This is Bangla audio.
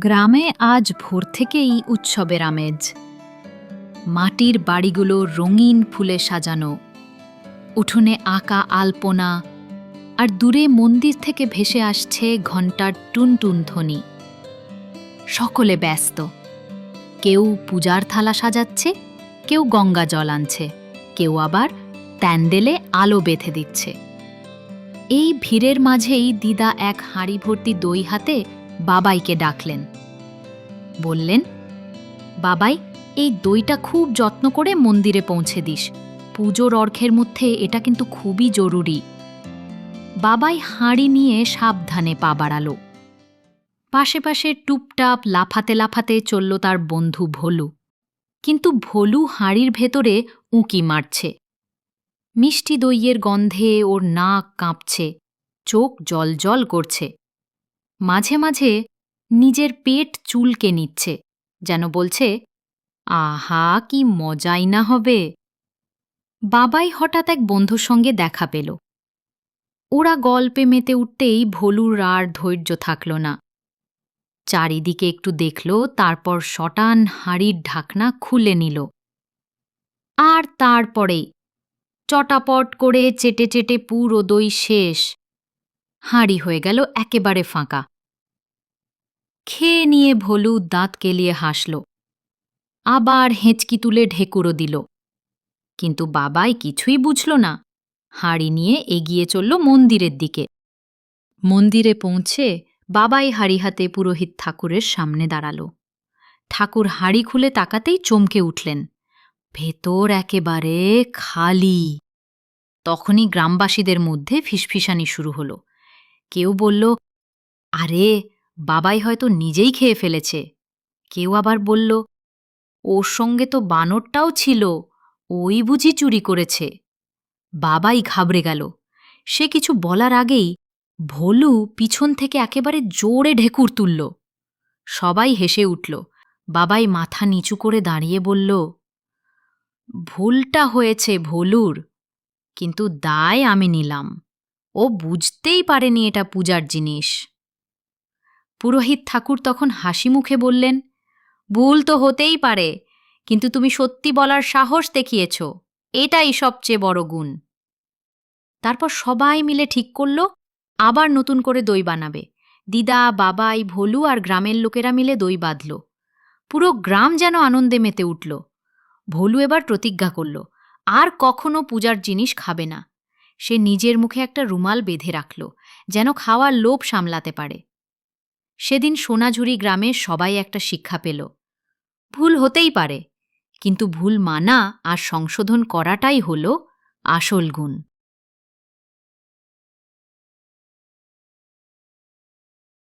গ্রামে আজ ভোর থেকেই উৎসবের আমেজ। মাটির বাড়িগুলো রঙিন ফুলে সাজানো। উঠোনে আঁকা আলপনা আর দূরে মন্দির থেকে ভেসে আসছে ঘণ্টার টুনটুন ধ্বনি। সকলে ব্যস্ত। কেউ পূজার থালা সাজাচ্ছে, কেউ গঙ্গা জল আনছে, কেউ আবার প্যান্ডেলে আলো বেঁধে দিচ্ছে। এই ভিড়ের মাঝেই দিদা এক হাঁড়ি ভর্তি দই হাতে বাবাইকে ডাকলেন। বললেন, বাবাই, এই দইটা খুব যত্ন করে মন্দিরে পৌঁছে দিস। পুজোর অর্ঘের মধ্যে এটা কিন্তু খুবই জরুরি বাবাই হাঁড়ি নিয়ে সাবধানে পা বাড়ালো। পাশে পাশে টুপটাপ লাফাতে লাফাতে চলল তার বন্ধু ভোলু। কিন্তু ভোলু হাঁড়ির ভেতরে উঁকি মারছে। মিষ্টি দইয়ের গন্ধে ওর নাক কাঁপছে, চোখ জলজল করছে। মাঝে মাঝে নিজের পেট চুলকে নিচ্ছে, যেন বলছে, আহা, কি মজাই না হবে। বাবাই হঠাৎ এক বন্ধুর সঙ্গে দেখা পেল। ওরা গল্পে মেতে উঠতেই ভলুর আর ধৈর্য থাকল না। চারিদিকে একটু দেখল, তারপর শটান হাঁড়ির ঢাকনা খুলে নিল। আর তারপরে চটাপট করে চেটে চেটে পুরো দই শেষ। হাঁড়ি হয়ে গেল একেবারে ফাঁকা। খেয়ে নিয়ে ভলু দাঁত কেলিয়ে হাসল। আবার হেঁচকি তুলে ঢেকুরো দিল। কিন্তু বাবাই কিছুই বুঝল না। হাঁড়ি নিয়ে এগিয়ে চলল মন্দিরের দিকে। মন্দিরে পৌঁছে বাবাই হাড়ি হাতে পুরোহিত ঠাকুরের সামনে দাঁড়াল। ঠাকুর হাড়ি খুলে তাকাতেই চমকে উঠলেন। ভেতর একেবারে খালি। তখনই গ্রামবাসীদের মধ্যে ফিসফিসানি শুরু হলো। কেউ বলল, আরে বাবাই হয়তো নিজেই খেয়ে ফেলেছে। কেউ আবার বলল, ওর সঙ্গে তো বানরটাও ছিল, ওই বুঝি চুরি করেছে। বাবাই ঘাবড়ে গেল। সে কিছু বলার আগেই ভোলু পিছন থেকে একেবারে জোরে ঢেকুর তুলল। সবাই হেসে উঠল। বাবাই মাথা নিচু করে দাঁড়িয়ে বলল, ভুলটা হয়েছে ভোলুর, কিন্তু দায় আমি নিলাম। ও বুঝতেই পারেনি এটা পূজার জিনিস। পুরোহিত ঠাকুর তখন হাসি মুখে বললেন, ভুল তো হতেই পারে, কিন্তু তুমি সত্যি বলার সাহস দেখিয়েছ, এটাই সবচেয়ে বড় গুণ। তারপর সবাই মিলে ঠিক করল, আবার নতুন করে দই বানাবে। দিদা, বাবাই, ভোলু আর গ্রামের লোকেরা মিলে দই বাঁধল। পুরো গ্রাম যেন আনন্দে মেতে উঠল। ভোলু এবার প্রতিজ্ঞা করল, আর কখনো পূজার জিনিস খাবে না। সে নিজের মুখে একটা রুমাল বেঁধে রাখল, যেন খাওয়ার লোভ সামলাতে পারে। সেদিন সোনাঝুরি গ্রামে সবাই একটা শিক্ষা পেল। ভুল হতেই পারে, কিন্তু ভুল মানা আর সংশোধন করাটাই হল আসল গুণ।